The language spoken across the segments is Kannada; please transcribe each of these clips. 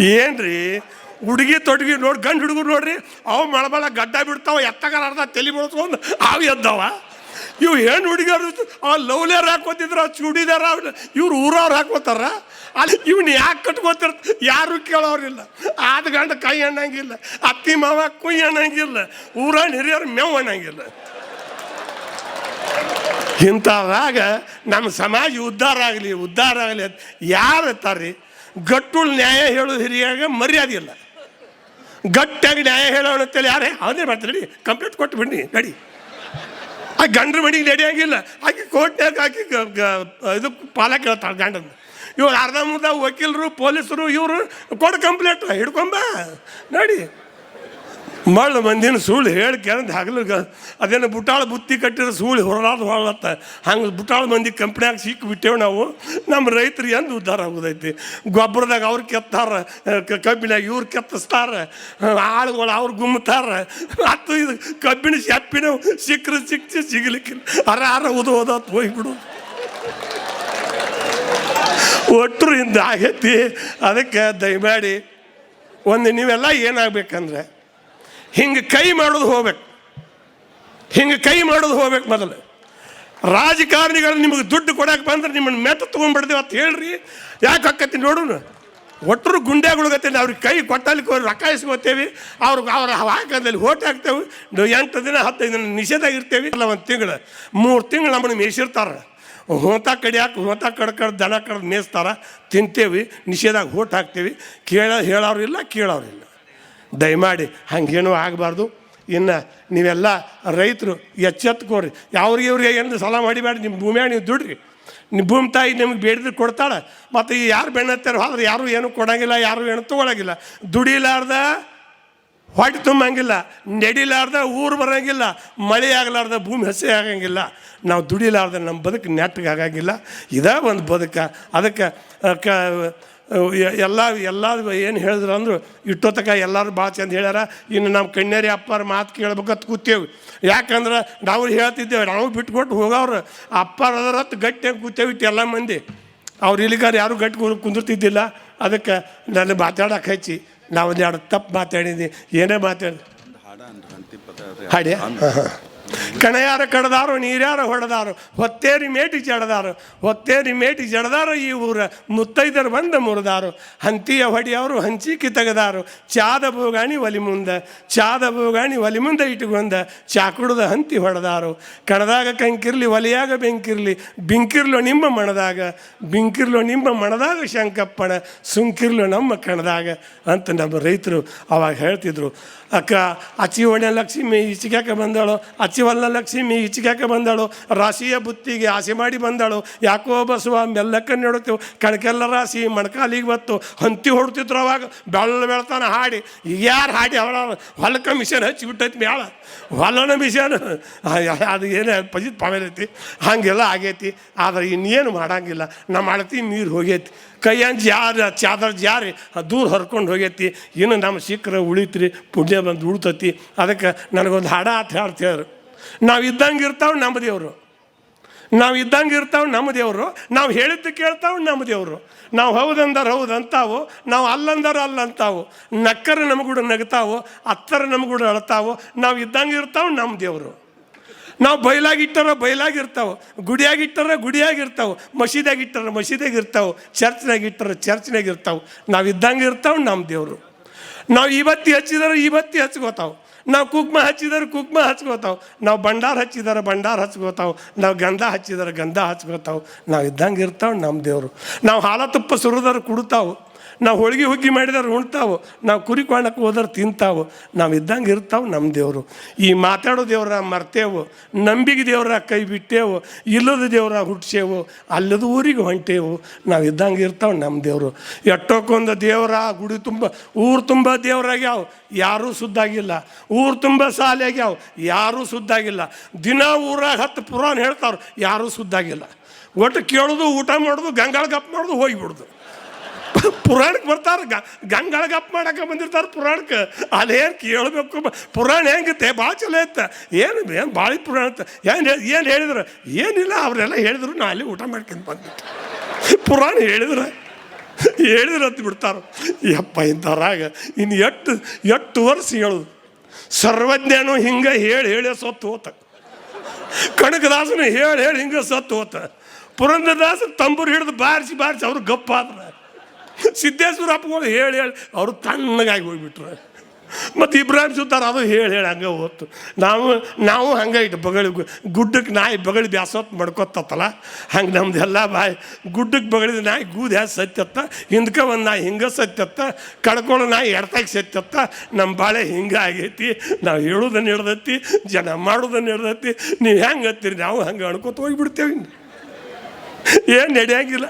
ಏನ್ರಿ? ಹುಡುಗಿ ತೊಡಗಿ ನೋಡಿ, ಗಂಡು ಹುಡುಗರು ನೋಡ್ರಿ, ಅವು ಮಳಮಳ ಗಡ್ಡ ಬಿಡ್ತಾವ, ಎತ್ತಗಾರ ಅರ್ಧ ತಲೆ ಬೆಳೆಸ್ಕೊಂಡು ಅವು ಎದ್ದವ. ಇವು ಹೆಣ್ಣು ಹುಡುಗಿಯರು ಆ ಲವ್ಲೇರ್ ಹಾಕೋತಿದ್ರ ಚೂಡಿದಾರ, ಇವ್ರು ಊರವ್ರು ಹಾಕೋತಾರ ಅಲ್ಲಿ ಇವ್ನ ಯಾಕೆ ಕಟ್ಕೋತಿರ್ತ ಯಾರು ಕೇಳೋರಿಲ್ಲ. ಆದ ಗಂಡ ಕೈ ಅನ್ನಂಗಿಲ್ಲ ಅತ್ತಿ ಮಾವ ಕುಯ್ ಅನ್ನಂಗಿಲ್ಲ ಊರ ಹಿರಿಯರು ಮೇವ್ ಅಣ್ಣಂಗಿಲ್ಲ ಇಂಥದಾಗ ನಮ್ಮ ಸಮಾಜ ಉದ್ಧಾರ ಆಗಲಿ ಉದ್ಧಾರ ಆಗಲಿ ಅಂತ ಯಾರು ಇರ್ತಾರ್ರಿ ಗಟ್ಟುಳ್ ನ್ಯಾಯ ಹೇಳೋ ಹಿರಿಯಾಗ ಮರ್ಯಾದೆ ಇಲ್ಲ. ಗಟ್ಟಾಗಿ ನ್ಯಾಯ ಹೇಳೋ ಅಂತೇಳಿ ಯಾರೇ ಅವನೇ ಮಾಡ್ತಾರೆ, ನಡಿ ಕಂಪ್ಲೇಂಟ್ ಕೊಟ್ಟು ಬನ್ನಿ ನಡಿ. ಆ ಗಂಡ್ರ ಮನೆಗೆ ನಡೆಯಂಗಿಲ್ಲ ಆಕೆ ಕೋರ್ಟ್ನಾಗ ಗ- ಇದು ಪಾಲ ಕೇಳ್ತಾಳೆ ಗಂಡನ. ಇವ್ರು ಅರ್ಧ ಮುರ್ಧ ವಕೀಲರು, ಪೊಲೀಸರು, ಇವರು ಕೊಡು ಕಂಪ್ಲೇಂಟ್ ಹಿಡ್ಕೊಂಬ, ನೋಡಿ. ಮಳ್ಳ ಮಂದಿನ ಸುಳ್ಳು ಹೇಳಿ ಕೇಳಂತ ಹಗಲು ಅದೇನು ಬುಟ್ಟಾಳ ಬುತ್ತಿ ಕಟ್ಟಿರೋ ಸುಳ್ಳು ಹೊರಲಾದ ಹೊರಲತ್ತ. ಹಂಗೆ ಬುಟ್ಟಾಳ ಮಂದಿ ಕಂಪ್ನ್ಯಾಗ ಸಿಕ್ಕಿ ಬಿಟ್ಟೇವು ನಾವು. ನಮ್ಮ ರೈತರು ಎಂದು ಉದ್ಧಾರ ಆಗೋದೈತಿ. ಗೊಬ್ಬರದಾಗ ಅವ್ರು ಕೆತ್ತಾರ ಕಬ್ಬಿನಾಗ ಇವ್ರು ಕೆತ್ತಿಸ್ತಾರೆ, ಆಳುಗಳು ಅವ್ರು ಗುಮ್ಮತಾರ ಮತ್ತು ಇದು ಕಬ್ಬಿನ ಶಪ್ಪಿನ ಸಿಕ್ಕರೆ ಸಿಕ್ಕಿ ಸಿಗಲಿಕ್ಕಿಲ್ಲ. ಅರ ಅರ ಉದ ಓದತ್ ಹೋಗ್ಬಿಡು ಒಟ್ಟರು ಹಿಂದೆ ಆಗೈತಿ. ಅದಕ್ಕೆ ದಯಮಾಡಿ, ಒಂದು ನೀವೆಲ್ಲ ಏನಾಗಬೇಕಂದ್ರೆ ಹಿಂಗೆ ಕೈ ಮಾಡೋದು ಹೋಗ್ಬೇಕು. ಹಿಂಗೆ ಕೈ ಮಾಡೋದು ಹೋಗ್ಬೇಕು ಮೊದಲು. ರಾಜಕಾರಣಿಗಳು ನಿಮಗೆ ದುಡ್ಡು ಕೊಡಕ್ಕೆ ಬಂದ್ರೆ ನಿಮ್ಮನ್ನು ಮೆಟ್ಟ ತೊಗೊಂಡ್ಬಿಡ್ದೇವೆ ಅಂತ ಹೇಳ್ರಿ. ಯಾಕೆ ಹಾಕತ್ತಿ ನೋಡೋಣ ಒಟ್ಟರು ಗುಂಡ್ಯಾಗುಳಗತ್ತೆ ಅವ್ರಿಗೆ ಕೈ ಕೊಟ್ಟಲ್ಲಿ ರೊಕ್ಕ ಇಸ್ಕೋತೇವೆ. ಅವ್ರಿಗೆ ಅವ್ರ ಹಾಕದಲ್ಲಿ ಓಟ್ ಹಾಕ್ತೇವೆ. ಎಂಟು ದಿನ ಹತ್ತೈದು ದಿನ ನಿಷೇಧ ಇರ್ತೇವೆ. ಅಲ್ಲ ಒಂದು ತಿಂಗಳು, ಮೂರು ತಿಂಗಳು ನಮ್ಮನ್ನು ಮೇಯಿಸಿರ್ತಾರೆ. ಹೋತ ಕಡಿಯಾಕೆ, ಹೋತ ಕಡ್ ಕಡೆ ದನ ಕಡ್ದು ಮೇಯಿಸ್ತಾರೆ. ತಿಂತೇವೆ, ನಿಷೇಧಾಗ ಓಟ್ ಹಾಕ್ತೇವೆ. ಕೇಳ ಹೇಳೋರು ಇಲ್ಲ, ಕೇಳೋರು ಇಲ್ಲ. ದಯಮಾಡಿ ಹಂಗೇನೂ ಆಗಬಾರ್ದು. ಇನ್ನು ನೀವೆಲ್ಲ ರೈತರು ಎಚ್ಚೆತ್ಕೋರಿ ಯಾವ್ರಿಗೆ ಇವ್ರಿಗೆ ಏನು ಸಾಲ ಮಾಡಿಬೇಡ ನಿಮ್ಮ ಭೂಮಿಯಾಗ ನೀವು ದುಡ್ರಿ. ನಿಮ್ಮ ಭೂಮಿ ತಾಯಿ ನಿಮ್ಗೆ ಬೇಡಿದ್ರೆ ಕೊಡ್ತಾಳೆ. ಮತ್ತು ಈ ಯಾರು ಬೆಣ್ಣತ್ತಾರೆ ಆದ್ರೆ ಯಾರು ಏನು ಕೊಡಂಗಿಲ್ಲ, ಯಾರು ಏನು ತೊಗೊಳಂಗಿಲ್ಲ. ದುಡಿಲಾರ್ದ ಹೊಟ್ಟೆ ತುಂಬಂಗಿಲ್ಲ, ನಡಿಲಾರ್ದ ಊರು ಬರೋಂಗಿಲ್ಲ, ಮಳೆ ಆಗಲಾರ್ದ ಭೂಮಿ ಹಸಿ ಆಗಂಗಿಲ್ಲ. ನಾವು ದುಡಿಲಾರ್ದ ನಮ್ಮ ಬದುಕು ನೆಟ್ಟಗೆ ಆಗಂಗಿಲ್ಲ. ಇದೇ ಒಂದು ಬದುಕ. ಅದಕ್ಕೆ ಎಲ್ಲ ಎಲ್ಲ ಏನು ಹೇಳಿದ್ರು ಅಂದರು ಇಟ್ಟೋತಕ ಎಲ್ಲರೂ ಭಾಳ ಚಂದ ಹೇಳ್ಯಾರ ಇನ್ನು ನಮ್ಮ ಕಣ್ಣೇರಿ ಅಪ್ಪಾರ ಮಾತು ಕೇಳ್ಬೇಕಂತ ಕೂತೇವೆ. ಯಾಕಂದ್ರೆ ನಾವು ಹೇಳ್ತಿದ್ದೇವೆ ನಾವು ಬಿಟ್ಕೊಟ್ಟು ಹೋಗವ್ರು. ಅಪ್ಪಾರ ಅದರ ಹತ್ತು ಗಟ್ಟಿಯಾಗಿ ಕೂತೇವೆ ಇಟ್ಟು ಎಲ್ಲ ಮಂದಿ. ಅವ್ರು ಇಲ್ಲಿಗಾರ ಯಾರು ಗಟ್ಟಿ ಕುಂದಿರ್ತಿದ್ದಿಲ್ಲ. ಅದಕ್ಕೆ ನನ್ನ ಮಾತಾಡಕ್ಕೆ ಹಚ್ಚಿ ನಾವು ಒಂದು ಎರಡು ತಪ್ಪು ಮಾತಾಡಿದ್ವಿ. ಏನೇ ಮಾತಾಡಿ ಹಾಡಿ ಕಣಯಾರ ಕಡದಾರು, ನೀರ್ಯಾರ ಹೊಡೆದಾರು, ಹೊತ್ತೇರಿ ಮೇಟಿ ಜಡದಾರು, ಹೊತ್ತೇರಿ ಮೇಟಿ ಜಡದಾರು ಈ ಊರ ಮುತ್ತೈದರು ಬಂದ ಮುರಿದಾರು. ಹಂತಿಯ ಹೊಡಿಯವರು ಹಂಚಿಕಿ ತೆಗೆದಾರು. ಚಾದ ಬೋಗಾಣಿ ಒಲಿ ಮುಂದೆ, ಚಾದ ಬೋಗಾಣಿ ಒಲಿ ಮುಂದೆ ಇಟ್ಟುಕೊಂಡ ಚಾಕುಡದ ಹಂತಿ ಹೊಡೆದಾರು. ಕಣದಾಗ ಕಂಕಿರ್ಲಿ, ಒಲಿಯಾಗ ಬೆಂಕಿರ್ಲಿ, ಬಿಂಕಿರ್ಲು ನಿಮ್ಮ ಮಣದಾಗ, ಬಿಂಕಿರ್ಲು ನಿಮ್ಮ ಮಣದಾಗ ಶಂಕಪ್ಪಣ ಸುಂಕಿರ್ಲು ನಮ್ಮ ಕಣದಾಗ ಅಂತ ನಮ್ಮ ರೈತರು ಅವಾಗ ಹೇಳ್ತಿದ್ರು. ಅಕ್ಕ, ಅಚ್ಚಿ ಒಣ ಲಕ್ಷ್ಮಿ ಈಚಿಗ್ಯಾಕೆ ಬಂದಾಳು, ಅಚ್ಚಿ ಹೊಲ ಲಕ್ಷ್ಮಿ ಈಚಿಗ್ಯಾಕೆ ಬಂದಾಳು, ರಾಶಿಯ ಬುತ್ತಿಗೆ ಆಸೆ ಮಾಡಿ ಬಂದಾಳು, ಯಾಕೋ ಬಸವ ಮೆಲ್ಲಕ್ಕ ನೋಡುತ್ತೇವೆ, ಕಣಕೆಲ್ಲ ರಾಶಿ ಮಣಕಾಲಿಗೆ ಬತ್ತು, ಹಂತಿ ಹೊಡ್ತಿದ್ರು ಅವಾಗ ಬೆಳ್ಳ ಬೆಳ್ತಾನೆ ಹಾಡಿ, ಈಗ ಯಾರು ಹಾಡಿ ಅವಳ ಹೊಲಕ್ಕೆ ಮಿಷನ್ ಹಚ್ಚಿ ಬಿಟ್ಟೈತಿ ಮ್ಯಾಳ ಹೊಲನ ಮಿಷನ್ ಅದು ಏನೇ ಪಜಿತ್ ಪಾಮೇಲೈತಿ ಹಾಗೆಲ್ಲ ಆಗೈತಿ, ಆದ್ರೆ ಇನ್ನೇನು ಮಾಡಂಗಿಲ್ಲ, ನಮ್ಮ ಅಳತಿ ನೀರು ಹೋಗೈತಿ, ಕೈಯಂಜ್ ಯಾರು ಚಾದರ್ ಜಾರಿ ದೂರ ಹರ್ಕೊಂಡು ಹೋಗೈತಿ, ಇನ್ನು ನಮ್ಮ ಸಿಕ್ಕರೆ ಉಳಿತ್ರಿ, ಪುಣ್ಯ ಬಂದು ಉಳ್ತತಿ. ಅದಕ್ಕೆ ನನಗೊಂದು ಹಾಡ ಅಂತ ಹೇಳ್ತೇವ್ರು ನಾವು ಇದ್ದಂಗೆ ಇರ್ತಾವೆ ನಮ್ಮ ದೇವರು. ನಾವು ಇದ್ದಂಗೆ ಇರ್ತಾವೆ ನಮ್ಮ ದೇವರು. ನಾವು ಹೇಳಿದ್ದು ಕೇಳ್ತಾವೆ ನಮ್ಮ ದೇವರು. ನಾವು ಹೌದಂದ್ರೆ ಹೌದಂತಾವು. ನಾವು ಅಲ್ಲಂದ್ರೆ ಅಲ್ಲ ಅಂತಾವು ನಕ್ಕರ ನಮಗೂಡ ನಗ್ತಾವು. ಅತ್ತರ ನಮಗೂಡ ಅಳ್ತಾವು. ನಾವು ಇದ್ದಂಗೆ ಇರ್ತಾವೆ ನಮ್ಮ ದೇವರು. ನಾವು ಬಯಲಾಗಿಟ್ಟಾರ ಬಯಲಾಗಿರ್ತಾವೆ ಗುಡಿಯಾಗಿಟ್ಟಾರ ಗುಡಿಯಾಗಿರ್ತಾವೆ. ಮಸೀದಿಯಾಗ ಮಸೀದಾಗಿರ್ತಾವೆ ಚರ್ಚ್ನಾಗಿಟ್ಟರ ಚರ್ಚ್ನಾಗಿರ್ತಾವೆ. ನಾವು ಇದ್ದಂಗೆ ಇರ್ತಾವೆ ನಮ್ಮ ದೇವರು. ನಾವು ಇವತ್ತಿ ಈ ಬತ್ತಿ ಹಚ್ಕೋತಾವೆ. ನಾವು ಕುಕ್ಮ ಹಚ್ಚಿದಾರೆ, ಕುಕ್ಮ ಹಚ್ಕೋತಾವೆ. ನಾವು ಭಂಡಾರ ಹಚ್ಚಿದಾರೆ, ಭಂಡಾರ ಹಚ್ಕೋತಾವೆ. ನಾವು ಗಂಧ ಹಚ್ಚಿದಾರೆ, ಗಂಧ ಹಚ್ಕೋತಾವೆ. ನಾವು ಇದ್ದಂಗೆ ಇರ್ತಾವೆ ನಮ್ಮ ದೇವರು. ನಾವು ಹಾಲ ತುಪ್ಪ ಸುರಿದಾರೆ ಕುಡ್ತಾವೆ. ನಾವು ಹೋಳಿಗೆ ಹುಗ್ಗಿ ಮಾಡಿದ್ರೆ ಉಣ್ತಾವು. ನಾವು ಕುರಿ ಕಾಣಕ್ಕೆ ಹೋದ್ರೆ ತಿಂತಾವು. ನಾವು ಇದ್ದಂಗೆ ಇರ್ತಾವೆ ನಮ್ಮ ದೇವರು. ಈ ಮಾತಾಡೋ ದೇವ್ರ ಮರ್ತೇವು. ನಂಬಿಕೆ ದೇವ್ರ ಕೈ ಬಿಟ್ಟೇವು. ಇಲ್ಲದ ದೇವ್ರ ಹುಟ್ಸೇವು. ಅಲ್ಲದ ಊರಿಗೆ ಹೊಂಟೇವು. ನಾವು ಇದ್ದಂಗೆ ಇರ್ತಾವೆ ನಮ್ಮ ದೇವರು. ಎಟ್ಟೋಕೊಂದು ದೇವರ, ಗುಡಿ ತುಂಬ, ಊರು ತುಂಬ ದೇವರಾಗ್ಯಾವ. ಯಾರೂ ಸುದ್ದಾಗಿಲ್ಲ ಊರು ತುಂಬ ಸಾಲೆ ಆಗ್ಯಾವ ಯಾರೂ ಸುದ್ದಾಗಿಲ್ಲ ದಿನ ಊರಾಗ ಹತ್ತು ಪುರಾಣ ಹೇಳ್ತಾವ್ರು. ಯಾರೂ ಸುದ್ದಾಗಿಲ್ಲ ಒಟ್ಟು ಕೇಳೋದು, ಊಟ ಮಾಡೋದು, ಗಂಗಾಳ ಗಪ್ ಮಾಡೋದು, ಹೋಗಿಬಿಡೋದು. ಪುರಾಣಕ್ಕೆ ಬರ್ತಾರೆ ಗಂಗಾಳ ಗಪ್ಪ ಮಾಡಕ್ಕೆ ಬಂದಿರ್ತಾರೆ ಪುರಾಣಕ್ಕೆ. ಅದೇನು ಕೇಳಬೇಕು ಪುರಾಣ ಹೆಂಗಿತ್ತೆ ಭಾಳ ಚಲೋ ಇತ್ತು ಏನು ಏನು ಭಾಳ ಪುರಾಣ ಇತ್ತ ಏನು ಏನು ಹೇಳಿದ್ರು? ಏನಿಲ್ಲ, ಅವರೆಲ್ಲ ಹೇಳಿದ್ರು, ನಾ ಅಲ್ಲಿ ಊಟ ಮಾಡ್ಕೊಂಡು ಬಂದ್ಬಿಟ್ಟು. ಪುರಾಣ ಹೇಳಿದ್ರೆ? ಹೇಳಿದ್ರೆ ಅಂತ ಬಿಡ್ತಾರೆ. ಯಪ್ಪ ಇಂಥವ್ರಾಗ ಇನ್ನು ಎಟ್ಟು ಎಷ್ಟು ವರ್ಷ ಹೇಳೋದು ಸರ್ವಜ್ಞನು ಹಿಂಗೆ ಹೇಳಿ ಹೇಳಿ ಸತ್ತು ಹೋತ. ಕನಕದಾಸನು ಹೇಳಿ ಹೇಳಿ ಹಿಂಗೆ ಸತ್ತು ಹೋತ. ಪುರಂದರದಾಸ ತಂಬೂರು ಹಿಡಿದು ಬಾರಿಸಿ ಬಾರಿಸಿ, ಅವ್ರು ಗಪ್ಪಾದ್ರ. ಸಿದ್ದೇಶ್ವರ ಅಪ್ಪಗಳು ಹೇಳಿ ಹೇಳಿ ಅವರು ತಣ್ಣಗಾಗಿ ಹೋಗ್ಬಿಟ್ರು. ಮತ್ತು ಇಬ್ರಾಹಿಂ ಸುತ್ತಾರ ಅದು ಹೇಳಿ ಹೇಳಿ ಹಂಗೆ ಹೋತು. ನಾವು ನಾವು ಹಂಗೆ ಇಟ್ಟು ಬಗಳಿ ಗುಡ್ಡಕ್ಕೆ ನಾಯಿ ಬಗಳಿ ಬ್ಯಾಸೋತ್ ಮಡ್ಕೊತತ್ತಲ್ಲ ಹಂಗೆ ನಮ್ದು ಎಲ್ಲ ಬಾಯಿ ಗುಡ್ಡಕ್ಕೆ ಬಗಳಿದ ನಾಯಿ ಗೂದು ಹ್ಯಾ ಸತ್ಯತ್ತ, ಹಿಂದ್ಕೆ ಒಂದು ನಾಯಿ ಹಿಂಗೆ ಸತ್ಯತ್ತ ಕಡ್ಕೊಂಡು ನಾಯಿ ಎಡ್ತಾಗ ಸತ್ಯತ್ತ ನಮ್ಮ ಬಾಳೆ ಹಿಂಗೆ ಆಗೈತಿ, ನಾವು ಹೇಳೋದನ್ನು ಹಿಡ್ದೈತಿ, ಜನ ಮಾಡೋದನ್ನು ಹಿಡ್ದೈತಿ, ನೀವು ಹೆಂಗೆ ಹತ್ತೀರಿ, ನಾವು ಹಂಗೆ ಅಣ್ಕೋತ ಹೋಗಿಬಿಡ್ತೇವೆ ಏನು ನಡೆಯಂಗಿಲ್ಲ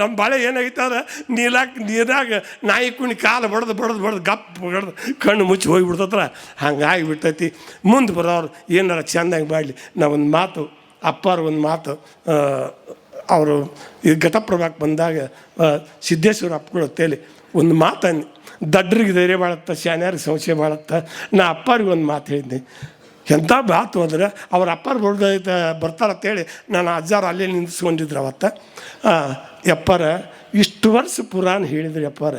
ನಮ್ಮ ಬಾಳೆ ಏನಾಗಿತ್ತು ಅಂದ್ರೆ ನೀಲಾಕ ನೀರಾಗ ನಾಯಿ ಕುಣಿ ಕಾಲು ಬಡ್ದು ಬಡ್ದು ಬಡ್ದು ಗಪ್ ಬಡ್ದು ಕಣ್ಣು ಮುಚ್ಚಿ ಹೋಗಿಬಿಡ್ತತ್ರ ಹಂಗಾಗಿ ಬಿಡ್ತೈತಿ ಮುಂದೆ ಬರೋರು ಏನಾರ ಚೆಂದಾಗಿ ಮಾಡಲಿ. ನಾವೊಂದು ಮಾತು, ಅಪ್ಪಾರ ಒಂದು ಮಾತು ಅವರು ಈ ಘಟಪ್ರಭಾಕ್ಕೆ ಬಂದಾಗ ಸಿದ್ದೇಶ್ವರ ಅಪ್ಪಗಳು ತೇಲಿ ಒಂದು ಮಾತಂದು ದಡ್ರಿಗೆ ಧೈರ್ಯ ಬಾಳತ್ತ ಶಾನ್ಯಾರಿಗೆ ಸಂಶಯ ಬಾಳತ್ತ. ನಾ ಅಪ್ಪಾರಿಗೆ ಒಂದು ಮಾತು ಹೇಳಿದ್ದೆ ಎಂಥ ಬಾತು ಅಂದರೆ ಅವ್ರ ಅಪ್ಪಾರು ಬರ್ದೈತೆ ಬರ್ತಾರಂತೇಳಿ ನಾನು ಅಜ್ಜಾರು ಅಲ್ಲಿ ನಿಂದಿಸ್ಕೊಂಡಿದ್ರು ಅವತ್ತು. ಎಪ್ಪರ ಇಷ್ಟು ವರ್ಷ ಪುರಾಣ ಹೇಳಿದ್ರಿ ಯಪ್ಪಾರ,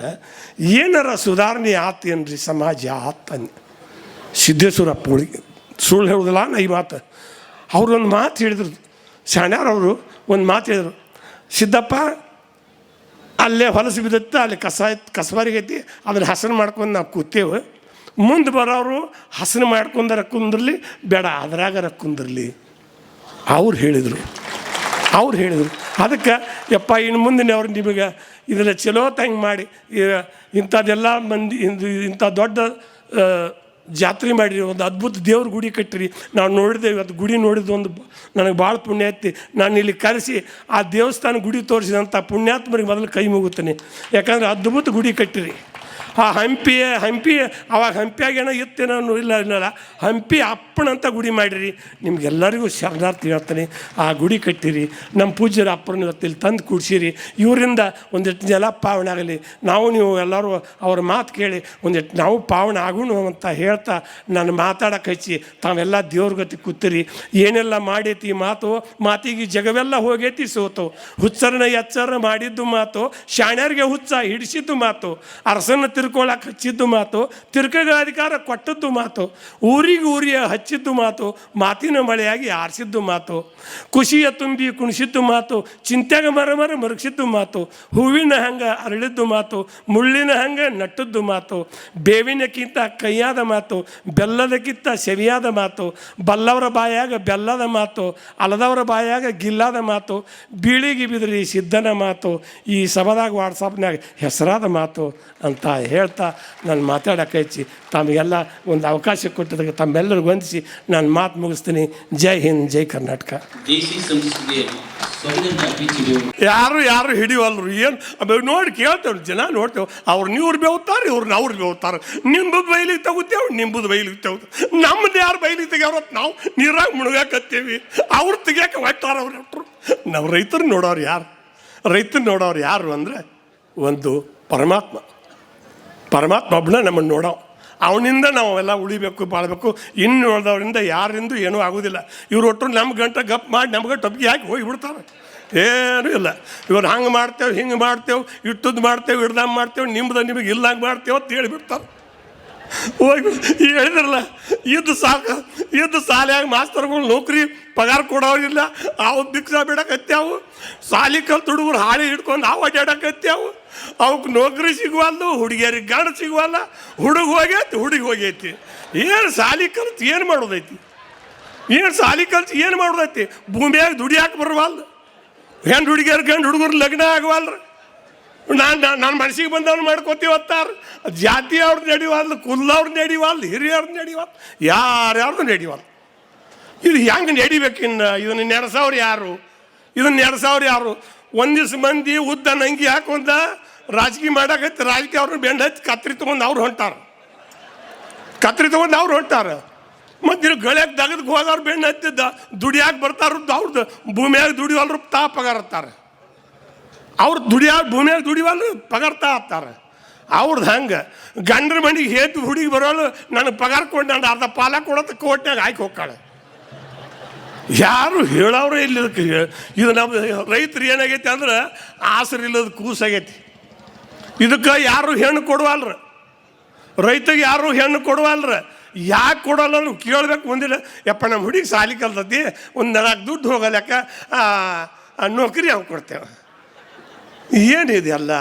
ಏನಾರ ಸುಧಾರಣೆ ಆತೇನ್ರಿ ಸಮಾಜ? ಆತನ್ ಸಿದ್ದೇಶ್ವರ ಅಪ್ಪಗಳಿಗೆ ಸುಳ್ಳು ಹೇಳುದಿಲ್ಲ ನಾ ಈ ಮಾತು. ಅವ್ರು ಒಂದು ಮಾತು ಹೇಳಿದ್ರು. ಶಾಣ್ಯಾರವರು ಒಂದು ಮಾತು ಹೇಳಿದರು. ಸಿದ್ದಪ್ಪ, ಅಲ್ಲೇ ಹೊಲಸು ಬಿದ್ದತ್ತೆ, ಅಲ್ಲಿ ಕಸ ಕಸಬಾರಿಗೈತಿ ಅದನ್ನ ಹಸನು ಮಾಡ್ಕೊಂಡು ನಾವು ಕೂತೇವೆ. ಮುಂದೆ ಬರೋರು ಹಸನ ಮಾಡ್ಕೊಂಡಾರ ಕುಂದಿರಲಿ, ಬೇಡ ಅದ್ರಾಗರ ಕುಂದಿರಲಿ. ಅವ್ರು ಹೇಳಿದರು. ಅವ್ರು ಹೇಳಿದರು. ಅದಕ್ಕೆ, ಯಪ್ಪ, ಇನ್ನು ಮುಂದಿನ ಅವ್ರು ನಿಮಗೆ ಇದನ್ನು ಚಲೋ ತಂಗ್ ಮಾಡಿ ಇಂಥದ್ದೆಲ್ಲ ಮಂದಿ ಇಂಥ ದೊಡ್ಡ ಜಾತ್ರೆ ಮಾಡಿರಿ, ಒಂದು ಅದ್ಭುತ ದೇವ್ರ ಗುಡಿ ಕಟ್ಟಿರಿ. ನಾವು ನೋಡಿದೆ, ಇವತ್ತು ಗುಡಿ ನೋಡಿದ ಒಂದು ನನಗೆ ಭಾಳ ಪುಣ್ಯ ಐತಿ. ನಾನು ಇಲ್ಲಿ ಕರೆಸಿ, ಆ ದೇವಸ್ಥಾನ ಗುಡಿ ತೋರಿಸಿದಂಥ ಪುಣ್ಯಾತ್ಮರಿಗೆ ಮೊದಲು ಕೈ ಮುಗುತ್ತೇನೆ. ಯಾಕಂದ್ರೆ ಅದ್ಭುತ ಗುಡಿ ಕಟ್ಟಿರಿ. ಆ ಹಂಪಿ ಹಂಪಿ ಅವಾಗ ಹಂಪಿಯಾಗೇನೋ ಇತ್ತೇನೋ ಇಲ್ಲ ಇಲ್ಲ ಹಂಪಿ ಅಪ್ಪನಂತ ಗುಡಿ ಮಾಡಿರಿ. ನಿಮಗೆಲ್ಲರಿಗೂ ಶರಣಾರ್ಥಿ ಹೇಳ್ತಾನೆ. ಆ ಗುಡಿ ಕಟ್ಟಿರಿ. ನಮ್ಮ ಪೂಜ್ಯರ ಅಪ್ಪನ ಇವತ್ತಿಲ್ಲಿ ತಂದು ಕೂಡ್ಸಿರಿ. ಇವರಿಂದ ಒಂದಿಷ್ಟು ಜನ ಪಾವನೆ ಆಗಲಿ. ನಾವು ನೀವು ಎಲ್ಲರೂ ಅವ್ರ ಮಾತು ಕೇಳಿ ಒಂದಿಷ್ಟು ನಾವು ಪಾವನೆ ಆಗೋಣ ಅಂತ ಹೇಳ್ತಾ ನಾನು ಮಾತಾಡಕ್ಕೆ ಹಚ್ಚಿ ತಾವೆಲ್ಲ ದೇವ್ರ ಗತಿ ಕೂತಿರಿ. ಏನೆಲ್ಲ ಮಾಡೈತಿ ಮಾತು? ಮಾತಿಗೆ ಜಗವೆಲ್ಲ ಹೋಗೈತಿ ಸೋತು. ಹುಚ್ಚರನ ಎಚ್ಚರ ಮಾಡಿದ್ದು ಮಾತು, ಶಾಣ್ಯರಿಗೆ ಹುಚ್ಚ ಹಿಡಿಸಿದ್ದು ಮಾತು. ಅರಸನ ತಿರ್ಕೊಳಕ್ಕೆ ಹಚ್ಚಿದ್ದು ಮಾತು ತಿರ್ಕಗ ಅಧಿಕಾರ ಕೊಟ್ಟದ್ದು ಮಾತು, ಊರಿಗೆ ಊರಿಗೆ ಹಚ್ಚಿದ್ದು ಮಾತು, ಮಾತಿನ ಮಳೆಯಾಗಿ ಆರಿಸಿದ್ದು ಮಾತು, ಖುಷಿಯ ತುಂಬಿ ಕುಣಿಸಿದ್ದು ಮಾತು, ಚಿಂತೆಗ ಮರ ಮರ ಮರುಗಿಸಿದ್ದು ಮಾತು, ಹೂವಿನ ಹಂಗ ಅರಳಿದ್ದು ಮಾತು, ಮುಳ್ಳಿನ ಹಂಗ ನಟ್ಟದ್ದು ಮಾತು, ಬೇವಿನಕ್ಕಿಂತ ಕೈಯಾದ ಮಾತು, ಬೆಲ್ಲದಕ್ಕಿಂತ ಸೆವಿಯಾದ ಮಾತು, ಬಲ್ಲವರ ಬಾಯಾಗ ಬೆಲ್ಲದ ಮಾತು, ಅಲದವರ ಬಾಯಾಗ ಗಿಲ್ಲಾದ ಮಾತು, ಬೀಳಿಗೆ ಬಿದ್ರಿ ಸಿದ್ಧನ ಮಾತು, ಈ ಸಭದಾಗ ವಾಟ್ಸಪ್ನಾಗ ಹೆಸರಾದ ಮಾತು ಅಂತ ಹೇಳ್ತಾ ನಾನು ಮಾತಾಡೋಕೆ ಹೆಚ್ಚಿ ತಮಗೆಲ್ಲ ಒಂದು ಅವಕಾಶ ಕೊಟ್ಟಿದ್ದಕ್ಕೆ ತಮ್ಮೆಲ್ಲರಿಗೂ ವಂದಿಸಿ ನಾನು ಮಾತು ಮುಗಿಸ್ತೀನಿ. ಜೈ ಹಿಂದ್ ಜೈ ಕರ್ನಾಟಕ. ಯಾರು ಯಾರು ಹಿಡಿವಲ್ರು? ಏನು? ನೋಡಿ ಕೇಳ್ತೇವೆ ಜನ ನೋಡ್ತೇವೆ. ಅವ್ರು ನೀವ್ರು ಬೇವುತ್ತಾರೆ ಇವ್ರನ್ನ ಅವ್ರು ಬೇವುತ್ತಾರೆ ನಿಂಬುದು ಬೈಲಿಗೆ ತಗೋತೇವೆ ನಿಂಬುದು ಬೈಲಿಗೆ ತಗೋತೇವೆ ನಮ್ದು ಯಾರು ಬೈಲಿಗೆ ತೆಗ್ಯಾರತ್ ನಾವು ನೀರಾಗ ಮುಳುಗಾಕತ್ತೀವಿ ಅವ್ರು ತೆಗಿಯಾಕ ಹೊಟ್ಟಾರ ಅವ್ರು ಹೊಟ್ಟರು ನಾವು ರೈತರು ನೋಡೋರು ಯಾರು? ರೈತರು ನೋಡೋರು ಯಾರು ಅಂದರೆ ಒಂದು ಪರಮಾತ್ಮ. ಪರಮಾತ್ಮ ಒಬ್ಬನ ನಮ್ಮನ್ನು ನೋಡೋ. ಅವನಿಂದ ನಾವು ಎಲ್ಲ ಉಳಿಬೇಕು, ಬಾಳಬೇಕು. ಇನ್ನು ಉಳ್ದವರಿಂದ ಯಾರಿಂದ ಏನೂ ಆಗೋದಿಲ್ಲ. ಇವ್ರು ಒಟ್ಟರು ನಮ್ಮ ಗಂಟೆ ಗಪ್ ಮಾಡಿ ನಮ್ಗೆ ಟೊಪ್ಪಿಗೆ ಹಾಕಿ ಹೋಗಿಬಿಡ್ತಾರೆ ಏನೂ ಇಲ್ಲ. ಇವ್ರು ಹಂಗೆ ಮಾಡ್ತೇವೆ, ಹಿಂಗೆ ಮಾಡ್ತೇವೆ ಇಟ್ಟದ್ದು ಮಾಡ್ತೇವೆ ಹಿಡ್ದಂಗೆ ಮಾಡ್ತೇವೆ, ನಿಮ್ದು ನಿಮಗೆ ಇಲ್ಲಂಗೆ ಮಾಡ್ತೇವೆ ಅಂತ ಹೇಳಿಬಿಡ್ತಾರೆ. ಹೋಗಿ ಹೇಳಿದ್ರಲ್ಲ, ಇದ್ದು ಸಾಕು, ಇದ್ದು ಸಾಲಿಯಾಗಿ ಮಾಸ್ತರ್ಗಳು ನೌಕರಿ ಪಗಾರ ಕೊಡೋರಿಲ್ಲ, ಅವು ಭಿಕ್ಷ ಬಿಡಕತ್ಯಾವು, ಸಾಲಿ ಕಲ್ತು ಹುಡುಗರು ಹಾಳಿ ಹಿಡ್ಕೊಂಡು ಅವು ಅಡ್ಯಾಡಕತ್ಯಾವು. ಅವಕ್ಕೆ ನೌಕರಿ ಸಿಗುವಲ್ದು, ಹುಡುಗಿಯರಿಗೆ ಗಂಡ ಸಿಗುವಲ್ಲ, ಹುಡುಗ ಹೋಗೈತಿ, ಹುಡುಗಿ ಹೋಗೈತಿ. ಏನು ಸಾಲಿ ಕಲ್ತು ಏನು ಮಾಡೋದೈತಿ? ಏನು ಸಾಲಿ ಕಲ್ತು ಏನು ಮಾಡೋದೈತಿ? ಭೂಮಿಯಾಗಿ ದುಡಿಯಾಕೆ ಬರವಲ್ದು. ಹೆಣ್ಣು ಹುಡುಗಿಯರು ಗಂಡು ಹುಡುಗರು ಲಗ್ನ ಆಗವಲ್ರಿ. ನಾನು ನನ್ನ ಮನಸ್ಸಿಗೆ ಬಂದವ್ರು ಮಾಡ್ಕೋತೀವತ್ತಾರ ಜಾತಿ ಅವ್ರದ್ದು ನಡಿವಲ್ದು ಕುಲ್ಲವ್ರು ನಡಿವಲ್ದು ಹಿರಿಯವ್ರದ್ದು ಯಾರು ಯಾರ್ಯಾರ್ದು ನಡಿವಲ್ದು ಇದು ಹೆಂಗೆ ನಡಿಬೇಕು ಇನ್ನು? ಇದನ್ನು ನೆಡ್ಸವ್ರು ಯಾರು? ಇದನ್ನು ನೆಡ್ಸೋರು ಯಾರು? ಒಂದಿವ್ಸ ಮಂದಿ ಉದ್ದ ನಂಗಿ ಹಾಕೊಂಡ ರಾಜಕೀಯ ಮಾಡಕತ್ತಿ ರಾಜಕೀಯ ಅವ್ರನ್ನ ಬೆಂಡ್ ಹಚ್ಚಿ ಕತ್ರಿ ತೊಗೊಂಡು ಅವ್ರು ಹೊಂಟಾರೆ. ಕತ್ರಿ ತೊಗೊಂಡು ಅವ್ರು ಹೊಂಟಾರ. ಮತ್ತು ಇಲ್ಲಿ ಗಳಕ್ಕೆ ತೆಗೆದು ಹೋದವ್ರು ಬೆಣ್ಣೆ ಹತ್ತಿದ್ದ ದುಡಿಯಾಕ ಬರ್ತಾರದ್ದು ಅವ್ರದ್ದು ಭೂಮಿಯಾಗ ದುಡಿಯೋಲ್ರು ತಾ ಪಗಾರತ್ತಾರೆ ಅವ್ರು ದುಡಿಯಾ ಭೂಮಿಯಾಗ ದುಡಿವಲ್ರು ಪಗಾರ್ತ ಆಗ್ತಾರೆ. ಅವ್ರದ್ದು ಹಂಗೆ. ಗಂಡ್ರ ಮನೆಗೆ ಹೇತು ಹುಡುಗಿ ಬರೋಳು ನನಗೆ ಪಗಾರ ಕೊಟ್ಟು ಅರ್ಧ ಪಾಲ ಕೊಡೋದು ಕೋಟ್ನಾಗ ಹಾಕಿ ಹೋಗ್ತಾಳೆ. ಯಾರು ಹೇಳೋರು ಇಲ್ಲ ಇದು ನಮ್ಮ ರೈತರು ಏನಾಗೈತಿ ಅಂದ್ರೆ ಆಸರಿಲ್ಲದ ಕೂಸಾಗೈತಿ ಇದಕ್ಕೆ ಯಾರು ಹೆಣ್ಣು ಕೊಡುವಲ್ರ? ರೈತಗೆ ಯಾರು ಹೆಣ್ಣು ಕೊಡುವಲ್ರ? ಯಾಕೆ ಕೊಡಲ್ಲ ಕೇಳಬೇಕು ಮುಂದಿಲ್ಲ ಯಪ್ಪ ನಮ್ಮ ಹುಡುಗಿ ಸಾಲಿ ಕಲ್ತತಿ, ಒಂದು ನಾಲ್ಕು ದುಡ್ಡು ಆ, ನೌಕರಿ ಅವ್ನು ಕೊಡ್ತೇವೆ. ಏನಿದೆಯಲ್ಲ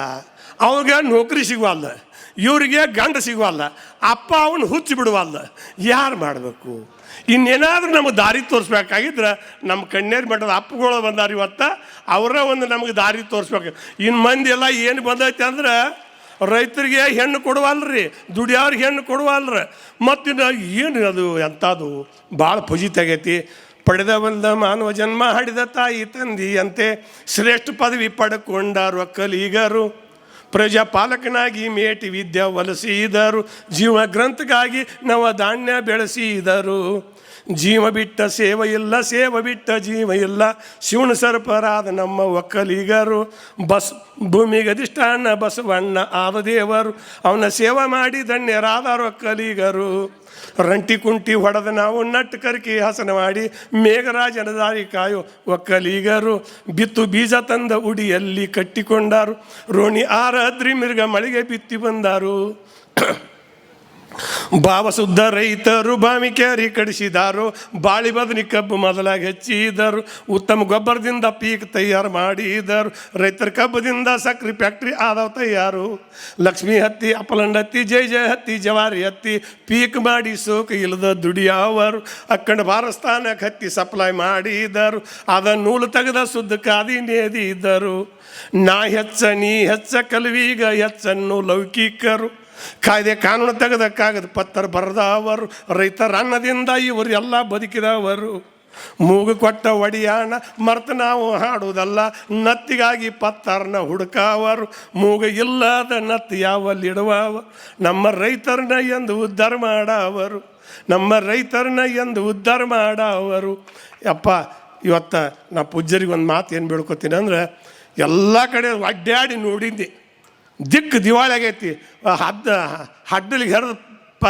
ಅವ್ರಿಗೆ ನೌಕರಿ ಸಿಗುವಲ್ಲ ಇವರಿಗೆ ಗಂಡ ಸಿಗುವಲ್ಲ ಅಪ್ಪ ಅವನು ಹುಚ್ಚಿ ಬಿಡುವಲ್ಲ ಯಾರು ಮಾಡಬೇಕು? ಇನ್ನೇನಾದರೂ ನಮಗೆ ದಾರಿ ತೋರಿಸ್ಬೇಕಾಗಿದ್ರೆ ನಮ್ಮ ಕಣ್ಣೇರು ಮಠದ ಅಪ್ಪಗಳು ಬಂದಾರ ಇವತ್ತು, ಅವರ ಒಂದು ನಮಗೆ ದಾರಿ ತೋರಿಸ್ಬೇಕು. ಇನ್ನು ಮಂದಿ ಎಲ್ಲ ಏನು ಬಂದೈತೆ ಅಂದ್ರೆ, ರೈತರಿಗೆ ಹೆಣ್ಣು ಕೊಡುವಲ್ರಿ ದುಡಿಯವ್ರಿಗೆ ಹೆಣ್ಣು ಕೊಡುವಲ್ರಿ ಮತ್ತಿನ್ನು ಏನು ಅದು ಎಂಥದ್ದು ಭಾಳ ಫಜಿತ್ ಆಗೈತಿ ಪಡೆದ ಬಂದ ಮಾನವ ಜನ್ಮ ಹಾಡಿದ ತಾಯಿ ತಂದಿಯಂತೆ ಶ್ರೇಷ್ಠ ಪದವಿ ಪಡ್ಕೊಂಡಾರು ಕಲೀಗರು ಪ್ರಜಾಪಾಲಕನಾಗಿ ಮೇಟಿ ವಿದ್ಯಾ ವಲಸಿದರು ಜೀವ ಗ್ರಂಥಕ್ಕಾಗಿ ನವ ಧಾನ್ಯ ಬೆಳೆಸಿದರು. ಜೀವ ಬಿಟ್ಟ ಸೇವ ಇಲ್ಲ, ಸೇವ ಬಿಟ್ಟ ಜೀವ ಇಲ್ಲ. ಶಿವನ ಸರ್ಪರಾದ ನಮ್ಮ ಒಕ್ಕಲಿಗರು, ಬಸ್ ಭೂಮಿಗೆ ಅಧಿಷ್ಠಾನ ಬಸವಣ್ಣ ಆದ ದೇವರು, ಅವನ ಸೇವೆ ಮಾಡಿ ಧನ್ಯರಾದ ಒಕ್ಕಲಿಗರು. ರಂಟಿ ಕುಂಟಿ ಹೊಡೆದ ನಾವು ನಟ್ಟು ಕರ್ಕಿ ಹಾಸನ ಮಾಡಿ ಮೇಘರಾಜನ ದಾರಿ ಕಾಯೋ ಒಕ್ಕಲಿಗರು. ಬಿತ್ತು ಬೀಜ ತಂದ ಉಡಿಯಲ್ಲಿ ಕಟ್ಟಿಕೊಂಡಾರು, ರೋಣಿ ಆರದ್ರಿ ಮಿರ್ಗ ಮಳಿಗೆ ಬಿತ್ತಿ ಬಂದಾರು. ಭಾವ ಶುದ್ಧ ರೈತರು ಬಾವಿ ಕ್ಯಾರಿ ಕಡಿಸಿದಾರು, ಬಾಳಿ ಬದನಿ ಕಬ್ಬು ಮೊದಲಾಗಿ ಹೆಚ್ಚಿದರು, ಉತ್ತಮ ಗೊಬ್ಬರದಿಂದ ಪೀಕ್ ತಯಾರು ಮಾಡಿದರು, ರೈತರ ಕಬ್ಬದಿಂದ ಸಕ್ರೆ ಫ್ಯಾಕ್ಟ್ರಿ ಆದವು ತಯಾರು. ಲಕ್ಷ್ಮಿ ಹತ್ತಿ, ಅಪಲಂಡ ಹತ್ತಿ, ಜೈ ಜಯ ಹತ್ತಿ, ಜವಾರಿ ಹತ್ತಿ, ಪೀಕ್ ಮಾಡಿ ಸೋಕ ಇಲ್ಲದ ದುಡಿಯವರು ಅಕ್ಕಂಡ ಭಾರಸ್ಥಾನಕ್ಕೆ ಹತ್ತಿ ಸಪ್ಲೈ ಮಾಡಿದರು ಅದ ನೂಲು ತೆಗೆದ ಸುದ್ದ ಕಾದಿ ನೇದಿದ್ದರು ನಾ ಹೆಚ್ಚ, ನೀ ಹೆಚ್ಚ, ಕಲ್ವೀಗ ಹೆಚ್ಚನ್ನು ಲೌಕಿಕರು. ಕಾಯ್ದೆ ಕಾನೂನು ತೆಗೆದಕ್ಕಾಗದು. ರೈತರ ಅನ್ನದಿಂದ ಇವರು ಎಲ್ಲ ಬದುಕಿದವರು. ಮೂಗು ಕೊಟ್ಟ ಒಡಿಯಾಣ, ಮರ್ತು ನಾವು ಹಾಡುವುದಲ್ಲ, ನತ್ತಿಗಾಗಿ ಪತ್ತರ್ನ ಹುಡುಕವರು. ಮೂಗು ಇಲ್ಲದ ನತ್ತು ಯಾವಲ್ಲಿಡುವವ? ನಮ್ಮ ರೈತರನ್ನ ಎಂದು ಉದ್ಧಾರ ಮಾಡವರು. ನಮ್ಮ ರೈತರನ್ನ ಎಂದು ಉದ್ಧಾರ ಮಾಡವರು. ಅಪ್ಪ ಇವತ್ತ ನಾ ಪೂಜ್ಯರಿಗೆ ಒಂದು ಮಾತು ಏನು ಬೇಡ್ಕೊತೀನಿ ಅಂದರೆ, ಎಲ್ಲ ಕಡೆ ಅಡ್ಡಾಡಿ ನೋಡಿದ್ದೆ. ದಿಕ್ಕು ದಿವಾಳಿ ಆಗೈತಿ. ಹದ್ದ, ಹಡ್ಡಲಿಗೆ ಹರಿದು ಪ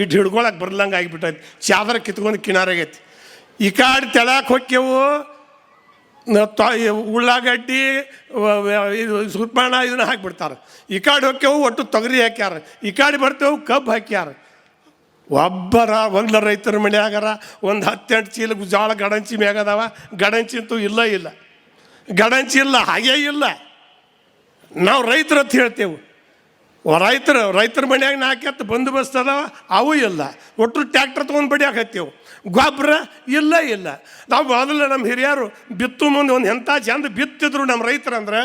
ಇಟ್ಟು ಹಿಡ್ಕೊಳಕ್ಕೆ ಬರ್ಲಂಗೆ ಆಗಿಬಿಟ್ಟೈತಿ. ಚಾದರ ಕಿತ್ಕೊಂಡು ಕಿನಾರಾಗೈತಿ ಈ ಕಾಡು ತೆಳಕ್ಕೆ ಹೊಕ್ಕೆವು ಉಳ್ಳಾಗಡ್ಡಿ ಇದು ಸುರ್ಪಾಣ ಇದನ್ನ ಹಾಕಿಬಿಡ್ತಾರೆ. ಈ ಕಾಡು ಹೊಕ್ಕೆವು, ಒಟ್ಟು ತೊಗರಿ ಹಾಕ್ಯಾರ. ಈ ಕಾಡು ಬರ್ತೇವು, ಕಬ್ಬು ಹಾಕ್ಯಾರ. ಒಬ್ಬರ, ಒಂದು ರೈತರ ಮನೆಯಾಗಾರ, ಒಂದು ಹತ್ತೆಂಟು ಚೀಲ ಜೋಳ ಗಡಂಚಿ ಮ್ಯಾಗದಾವ ಗಡಂಚಿ ಅಂತೂ ಇಲ್ಲ ಇಲ್ಲ. ಗಡಂಚಿ ಇಲ್ಲ, ಹಾಗೇ ಇಲ್ಲ. ನಾವು ರೈತರ ಅಂತ ಹೇಳ್ತೇವೆ. ರೈತರು, ರೈತರ ಮನೆಯಾಗ ನಾಲ್ಕು ಎತ್ತು ಬಂದೋಬಸ್ತ್ ಅದಾವ, ಅವು ಇಲ್ಲ. ಒಟ್ಟು ಟ್ಯಾಕ್ಟರ್ ತೊಗೊಂಡು ಬಡಿಯಾಕತ್ತೇವು ಗೊಬ್ಬರ ಇಲ್ಲ ಇಲ್ಲ. ನಾವು ಮೊದಲು ನಮ್ಮ ಹಿರಿಯರು ಬಿತ್ತು ಮುಂದೆ ಒಂದು ಎಂಥ ಚಂದ ಬಿತ್ತಿದ್ರು ನಮ್ಮ ರೈತರು ಅಂದ್ರೆ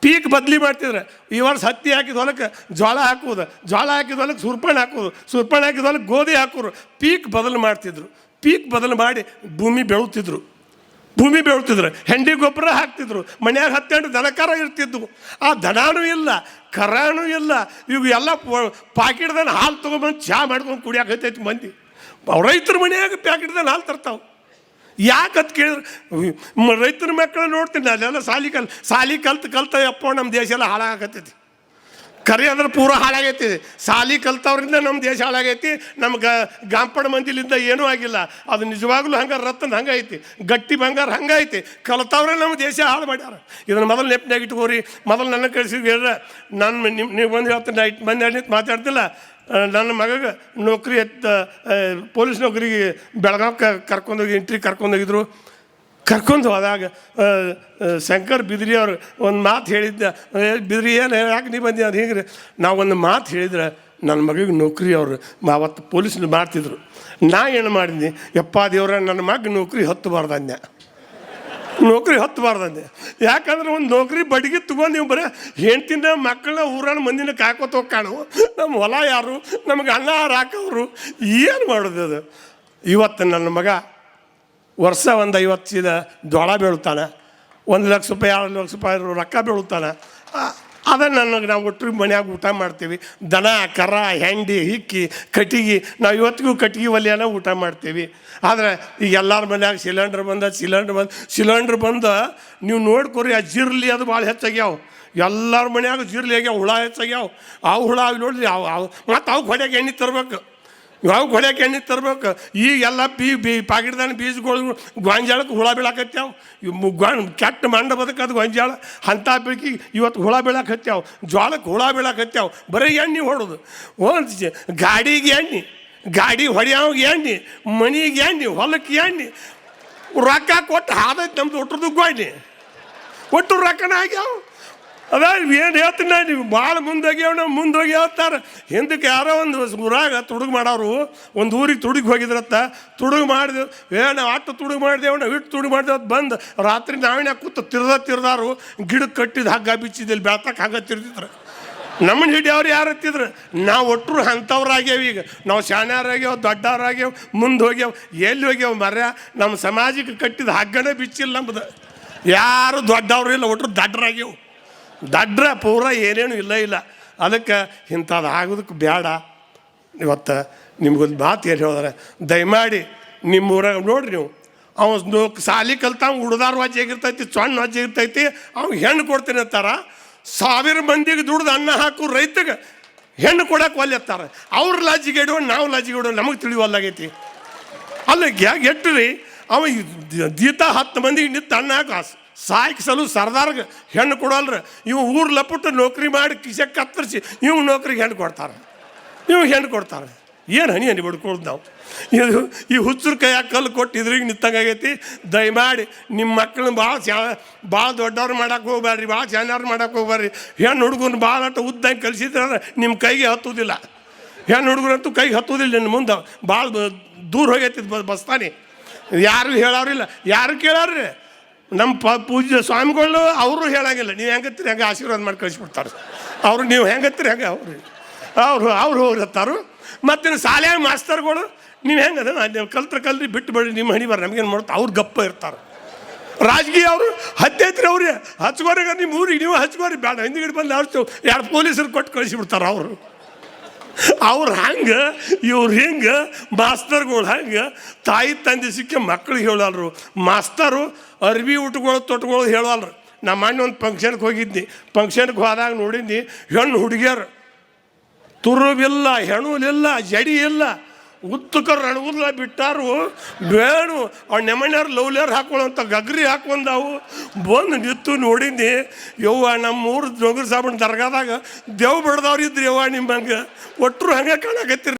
ಪೀಕ್ ಬದಲಿ ಮಾಡ್ತಿದ್ರೆ. ಈ ವರ್ಷ ಹತ್ತಿ ಹಾಕಿದ ಹೊಲಕ್ಕೆ ಜೋಳ ಹಾಕುವುದು ಜೋಳ ಹಾಕಿದ ಹೊಲಕ್ಕೆ ಸುರ್ಪಣೆ ಹಾಕುವುದು, ಸುರ್ಪಣೆ ಹಾಕಿದ ಹೊಲಕ್ಕೆ ಗೋಧಿ ಹಾಕೋರು ಪೀಕ್ ಬದಲು ಮಾಡ್ತಿದ್ರು. ಪೀಕ್ ಬದಲು ಮಾಡಿ ಭೂಮಿ ಬೆಳುತ್ತಿದ್ರು ಭೂಮಿ ಬೆಳ್ತಿದ್ರು, ಹೆಂಡಿ ಗೊಬ್ಬರ ಹಾಕ್ತಿದ್ರು, ಮನ್ಯಾಗ ಹತ್ತೆಂಟು ದನಕರ ಇರ್ತಿದ್ವು. ಆ ದನಾನೂ ಇಲ್ಲ, ಕರಾನೂ ಇಲ್ಲ ಇವು ಎಲ್ಲ ಪಾಕಿಟ್ದಾಗ ಹಾಲು ತೊಗೊಂಬಂದು ಚಹಾ ಮಾಡ್ಕೊಂಡು ಕುಡಿಯಾಕತ್ತೈತಿ ಮಂದಿ. ಅವ್ ರೈತರ ಮನ್ಯಾಗ ಪ್ಯಾಕೆಟ್ದಲ್ಲಿ ಹಾಲು ತರ್ತಾವೆ. ಯಾಕಂತ ಕೇಳಿದ್ರೆ? ಕೇಳಿದ್ರು ರೈತರ ಮಕ್ಕಳು ನೋಡ್ತೀನಿ ಅಲ್ಲೆಲ್ಲ ಸಾಲಿ ಕಲ್, ಸಾಲಿ ಕಲ್ತು ಕಲ್ತ ಯಪ್ಪ ನಮ್ಮ ದೇಶ ಎಲ್ಲ ಹಾಳಾಗತ್ತೈತಿ ಕರೆ ಅಂದ್ರೆ ಪೂರ ಹಾಳಾಗೈತಿ. ಸಾಲಿ ಕಲ್ತವ್ರಿಂದ ನಮ್ಮ ದೇಶ ಹಾಳಾಗೈತಿ ನಮ್ಗೆ ಗಾಂಪಡ ಮಂದಿಲಿಂದ ಏನೂ ಆಗಿಲ್ಲ. ಅದು ನಿಜವಾಗ್ಲೂ ಹಂಗೆ ರತ್ನ ಹಂಗೈತಿ, ಗಟ್ಟಿ ಬಂಗಾರ ಹಂಗೈತಿ. ಕಲ್ತವ್ರೆ ನಮ್ಮ ದೇಶ ಹಾಳು ಮಾಡ್ಯಾರ. ಇದನ್ನ ಮೊದಲು ನೆಪ್ನಾಗ ಇಟ್ಕೋರಿ, ಮೊದಲು ನನ್ನ ಕಳಿಸಿದ್ರೆ ನನ್ನ ನಿಮ್ಮ ನೀವು ಬಂದು ಹೇಳ್ತೀನಿ ಎರಡು ನಿಂತು ಮಾತಾಡ್ತಿಲ್ಲ. ನನ್ನ ಮಗಗೆ ನೌಕರಿ ಎತ್ತ ಪೊಲೀಸ್ ನೌಕರಿಗೆ ಬೆಳಗಾವಿ ಕರ್ಕೊಂಡೋಗಿ ಇಂಟ್ರಿ ಕರ್ಕೊಂಡೋಗಿದ್ರು ಕರ್ಕೊಂಡು ಹೋದಾಗ ಶಂಕರ್ ಬಿದ್ರಿ ಅವರು ಒಂದು ಮಾತು ಹೇಳಿದ್ದ ಬಿದ್ರಿ ಏನು ಯಾಕೆ ನೀ ಬಂದಿ ಅದು ಹಿಂಗೆ ನಾವು ಒಂದು ಮಾತು ಹೇಳಿದ್ರೆ ನನ್ನ ಮಗಳಿಗೆ ನೌಕರಿ ಅವರು. ಅವತ್ತು ಪೊಲೀಸ್ನ ಮಾಡ್ತಿದ್ರು. ನಾ ಏನು ಮಾಡಿದ್ನಿ? ಯಪ್ಪ ದೇವ್ರ ನನ್ನ ಮಗ ನೌಕರಿ ಹತ್ತಬಾರ್ದು ಅಂದೆ ನೌಕರಿ ಹತ್ತಬಾರ್ದಂದೆ. ಯಾಕಂದ್ರೆ ಒಂದು ನೌಕರಿ ಬಡಿಗೆ ತಗೊಂಡು ನೀವು ಬರೀ ಹೆಂಡ್ತಿನ ಮಕ್ಕಳನ್ನ ಊರನ್ನ ಮಂದಿನ ಕಾಕೋತ ಹೋಗ್ಕಾಣು ನಮ್ಮ ಹೊಲ ಯಾರು? ನಮಗೆ ಅನ್ನ ಹಾಕೋರು ಏನು ಮಾಡೋದು ಅದು? ಇವತ್ತು ನನ್ನ ಮಗ ವರ್ಷ ಒಂದು ಐವತ್ತು ಸೀದ ಜೋಳ ಬೀಳ್ತಾನೆ ಒಂದು ಲಕ್ಷ ರೂಪಾಯಿ ಎರಡು ಲಕ್ಷ ರೂಪಾಯಿ ರೊಕ್ಕ ಬೀಳ್ತಾನೆ ಅದನ್ನು ನನಗೆ ನಾವು ಒಟ್ಟು ಮನ್ಯಾಗ ಊಟ ಮಾಡ್ತೀವಿ. ದನ, ಕರ, ಹೆಂಡಿ, ಹಿಕ್ಕಿ, ಕಟ್ಟಿಗೆ, ನಾವು ಇವತ್ತಿಗೂ ಕಟ್ಟಿಗೆ ಒಲೆಯನ್ನ ಊಟ ಮಾಡ್ತೀವಿ. ಆದರೆ ಈಗ ಎಲ್ಲರ ಮನ್ಯಾಗ ಸಿಲಿಂಡ್ರ್ ಬಂದ, ಸಿಲಿಂಡ್ರ್ ಬಂದು, ಸಿಲಿಂಡ್ರ್ ಬಂದ, ನೀವು ನೋಡ್ಕೊರಿ, ಆ ಜಿರ್ಲಿ ಅದು ಭಾಳ ಹೆಚ್ಚಾಗ್ಯಾವ. ಎಲ್ಲರ ಮನ್ಯಾಗ ಜಿರ್ಲಿ ಆಗ್ಯಾವ, ಹುಳ ಹೆಚ್ಚಾಗ್ಯಾವ. ಆ ಹುಳ ನೋಡ್ರಿ, ಅವು ಅವು, ಮತ್ತು ಅವು ಹೊಡೆಗೆ ಎಣ್ಣೆ ತರ್ಬೇಕು. ಇವಾಗ ಹೊಡ್ಯಾಕೆ ಎಣ್ಣೆ ತರಬೇಕು? ಈಗ ಎಲ್ಲ ಬೀ, ಬಿ ಪಾಕಿಟ್ದಾನ ಬೀಜಗಳು ಗೊಂಜಾಳಕ್ಕೆ ಹುಳ ಬೀಳಾಕತ್ಯಾವ. ಇವು ಕೆಟ್ಟ ಮಂಡ ಬದಕದು ಗೊಂಜಾಳ ಅಂಥ ಬೆಳಕಿ ಇವತ್ತು ಹುಳ ಬೀಳಾಕತ್ಯಾವ. ಜ್ವಾಳಕ್ಕೆ ಹುಳ ಬೀಳಾಕತ್ಯಾವ. ಬರೀ ಎಣ್ಣೆ ಹೊಡೋದು. ಒಂದು ಗಾಡಿಗೆ ಎಣ್ಣೆ, ಗಾಡಿ ಹೊಡೆಯೋಗೆ ಎಣ್ಣೆ, ಮನಿಗೆ ಎಣ್ಣೆ ಹೊಲಕ್ಕೆ ಎಣ್ಣೆ. ರೊಕ್ಕ ಕೊಟ್ಟು ಹಾದೈತೆ ನಮ್ದು, ಒಟ್ಟರದು ಗೋಣಿ ಒಟ್ಟು ರೊಕ್ಕನ ಆಗ್ಯಾವ? ಅದ ಏನು ಹೇಳ್ತೀನಿ ನಾನು? ನೀವು ಭಾಳ ಮುಂದೋಗ್ಯಾವ ನಾವು ಮುಂದೋಗಿ ಹೇಳ್ತಾರೆ ಹಿಂದಕ್ಕೆ ಯಾರೋ ಒಂದು ಊರಾಗ ತುಡುಗು ಮಾಡೋರು, ಒಂದು ಊರಿಗೆ ತುಡುಗಿ ಹೋಗಿದ್ರತ್ತ. ತುಡುಗು ಮಾಡಿದೆವು ಏನು ಅಟ್ಟು ತುಡುಗು ಮಾಡಿದೆವು, ನಾವು ಇಟ್ಟು ತುಡುಗು ಮಾಡಿದೆವು ಅದು ಬಂದು ರಾತ್ರಿ ನಾವಿನ ಕೂತು ತಿರ್ದ ತಿರ್ದಾರು ಗಿಡಕ್ಕೆ ಕಟ್ಟಿದ ಹಗ್ಗ ಬಿಚ್ಚಿದ್ದಲ್ಲಿ ಬೆಳ್ತಕ್ಕೆ ಹಗ್ಗ ತಿರ್ದಿದ್ರು. ನಮ್ಮನ್ನ ಹಿಡಿಯವ್ರು ಯಾರು ಹತ್ತಿದ್ರು ನಾವು ಒಟ್ಟರು ಅಂಥವ್ರಾಗ್ಯಾವ ಈಗ. ನಾವು ಶಾಣ್ಯಾರಾಗ್ಯಾವ ದೊಡ್ಡವ್ರಾಗ್ಯಾವ ಮುಂದೆ ಹೋಗ್ಯಾವ, ಎಲ್ಲಿ ಹೋಗ್ಯಾವ ಮರ್ಯ ನಮ್ಮ ಸಮಾಜಕ್ಕೆ ಕಟ್ಟಿದ ಹಗ್ಗನೇ ಬಿಚ್ಚಿಲ್ಲ ನಮ್ಮದು ಯಾರು ದೊಡ್ಡವ್ರು ಇಲ್ಲ ಒಟ್ಟರು ದಡ್ಡರಾಗ್ಯಾವ ದಡ್ರ ಪೂರ ಏನೇನು ಇಲ್ಲ ಇಲ್ಲ. ಅದಕ್ಕೆ ಇಂಥದ್ದು ಆಗೋದಕ್ಕೆ ಬೇಡ ಇವತ್ತು ನಿಮ್ಗೊಂದು ಮಾತು ಏನು ಹೇಳಿದ್ರೆ, ದಯಮಾಡಿ ನಿಮ್ಮ ಊರಾಗ ನೋಡ್ರಿ ನೀವು, ಅವ ನೋ ಸಾಲಿ ಕಲ್ತಾವ ಉಡ್ದಾರ ವಾಜಿ ಆಗಿರ್ತೈತಿ ಸಣ್ಣ ವಾಜಿ ಇರ್ತೈತಿ ಅವ್ನು ಹೆಣ್ಣು ಕೊಡ್ತೀನಿ ಅಂತಾರ. ಸಾವಿರ ಮಂದಿಗೆ ದುಡ್ದು ಅನ್ನ ಹಾಕು ರೈತಗೆ ಹೆಣ್ಣು ಕೊಡಕ್ಕೆ ಒಲ್ಲೆತ್ತಾರ ಅವ್ರ ಲಾಜಿಗೆ ಇಡೋ ನಾವು ಲಾಜಿಗೆ ಇಡೋ ನಮಗೆ ತಿಳಿವಲ್ಲಾಗೈತಿ ಅಲ್ಲ ಗ್ಯಾಗ್ ರೀ ಅವ ದೀತ ಹತ್ತು ಮಂದಿಗೆ ನಿಂತು ಅನ್ನ ಹಾಕ ಸಾಯ್ಕಿಸಲು ಸರ್ದಾರ್ಗೆ ಹೆಣ್ಣು ಕೊಡಲ್ರ. ಇವು ಊರು ಲಪುಟ್ಟು ನೌಕರಿ ಮಾಡಿ ಕಿಸೆ ಕತ್ತರಿಸಿ ಇವ್ ನೌಕರಿಗೆ ಹೆಣ್ಣು ಕೊಡ್ತಾರೆ. ಇವ್ ಹೆಣ್ಣು ಕೊಡ್ತಾರೆ. ಏನು ಹನಿ ಹನಿ ಬಿಡ್ಕೊಳ್ದು ನಾವು? ಇದು ಈ ಹುಚ್ಚರ ಕೈಯಾಗ ಕಲ್ಲು ಕೊಟ್ಟು ಇದ್ರಿಗೆ ನಿಂತಂಗಾಗೈತಿ ದಯಮಾಡಿ ನಿಮ್ಮ ಮಕ್ಕಳನ್ನ ಭಾಳ ಚಾ ಭಾಳ ದೊಡ್ಡವ್ರು ಮಾಡಕ್ಕೆ ಹೋಗ್ಬೇಡ್ರಿ ಭಾಳ ಚೆನ್ನಾರು ಮಾಡಕ್ಕೆ ಹೋಗ್ಬೇಡ್ರಿ ಹೆಣ್ಣು ಹುಡುಗನ ಭಾಳ ಅಟ ಉದ್ದಂಗೆ ಕಲಿಸಿದ್ರೆ ನಿಮ್ಮ ಕೈಗೆ ಹತ್ತುವುದಿಲ್ಲ ಹೆಣ್ಣು ಹುಡುಗರಂತೂ ಕೈಗೆ ಹತ್ತುವುದಿಲ್ಲ ನಿನ್ನ ಮುಂದೆ. ಭಾಳ ದೂರ ಹೋಗೈತಿ ಬಸ್ತಾನೆ. ಯಾರು ಹೇಳೋರಿಲ್ಲ. ಯಾರು ಕೇಳಾರ್ರಿ? ನಮ್ಮ ಪ ಪೂಜ್ಯ ಸ್ವಾಮಿಗಳು ಅವರು ಹೇಳಂಗಿಲ್ಲ. ನೀವು ಹೆಂಗತ್ತೀರಿ? ಹೆಂಗೆ ಆಶೀರ್ವಾದ ಮಾಡಿ ಕಳಿಸ್ಬಿಡ್ತಾರೆ ಅವರು ನೀವು ಹೆಂಗತ್ತೀರಿ? ಹಂಗೆ ಅವರು. ಅವರು, ಅವ್ರು ಹೋಗಿರ್ತಾರು ಮತ್ತು ಶಾಲೆಯಾಗ ಮಾಸ್ತರ್ಗಳು, ನೀವು ಹೆಂಗೆ ಅದ? ನೀವು ಕಲ್ತ್ರ ಕಲ್ರಿ, ಬಿಟ್ಟು ಬಿಡಿ ನಿಮ್ಮ ಹಣಿ ಬರ್ರಿ. ನಮಗೇನು ಮಾಡ್ತಾ? ಅವ್ರು ಗಪ್ಪ ಇರ್ತಾರೆ. ರಾಜಕೀಯ ಅವರು ಹತ್ತೈತ್ರಿ ಅವ್ರಿಗೆ ಹಚ್ಕೋರಿಗ ನಿಮ್ಮ ಊರಿಗೆ ನೀವು ಹಚ್ಕೋರಿ ಬೇಡ ಹಿಂದಿಗಡೆ ಬಂದು ಅವ್ರು ಎರಡು ಪೊಲೀಸರು ಕೊಟ್ಟು ಕಳಿಸಿಬಿಡ್ತಾರೆ ಅವರು. ಅವ್ರು ಹಂಗೆ, ಇವ್ರು ಹಿಂಗೆ, ಮಾಸ್ತರ್ಗಳು ಹಂಗೆ, ತಾಯಿ ತಂದೆ ಸಿಕ್ಕಿ ಮಕ್ಳಿಗೆ ಹೇಳಲ್ರು. ಮಾಸ್ತರು ಅರ್ಬಿ ಊಟಗಳು ತೊಟ್ಗಳು ಹೇಳಲ್ರು. ನಮ್ಮ ಅಣ್ಣ ಒಂದು ಫಂಕ್ಷನ್ಗೆ ಹೋಗಿದ್ನಿ. ಫಂಕ್ಷನ್ಗೆ ಹೋದಾಗ ನೋಡಿದ್ನಿ ಹೆಣ್ಣು ಹುಡುಗಿಯರು. ತುರುಬಿಲ್ಲ ಹೆಣುಲಿಲ್ಲ ಜಡಿ ಇಲ್ಲ ಉತ್ತಕ ರಣಗುಲ್ಲ ಬಿಟ್ಟಾರು, ಬೇಣು ಅವ್ನ ನೆಮಣ್ಯಾರು ಲವ್ಲಿಯರ್ ಹಾಕೊಳ್ಳೋಂಥ ಗಗ್ರಿ ಹಾಕೊಂಡವು ಬಂದು ನಿತ್ತು ನೋಡಿದ್ನಿ, ಯವ್ವ ನಮ್ಮ ಊರು ಜೋಗರ್ ಸಾಬಣ್ಣ ದರ್ಗಾದಾಗ ದೇವ್ ಬಡ್ದವ್ರು ಇದ್ರಿ ಯವ್ವ ನಿಮ್ಮಂಗೆ ಒಟ್ಟರು ಹಂಗೆ ಕಾಣಕತ್ತೀರಿ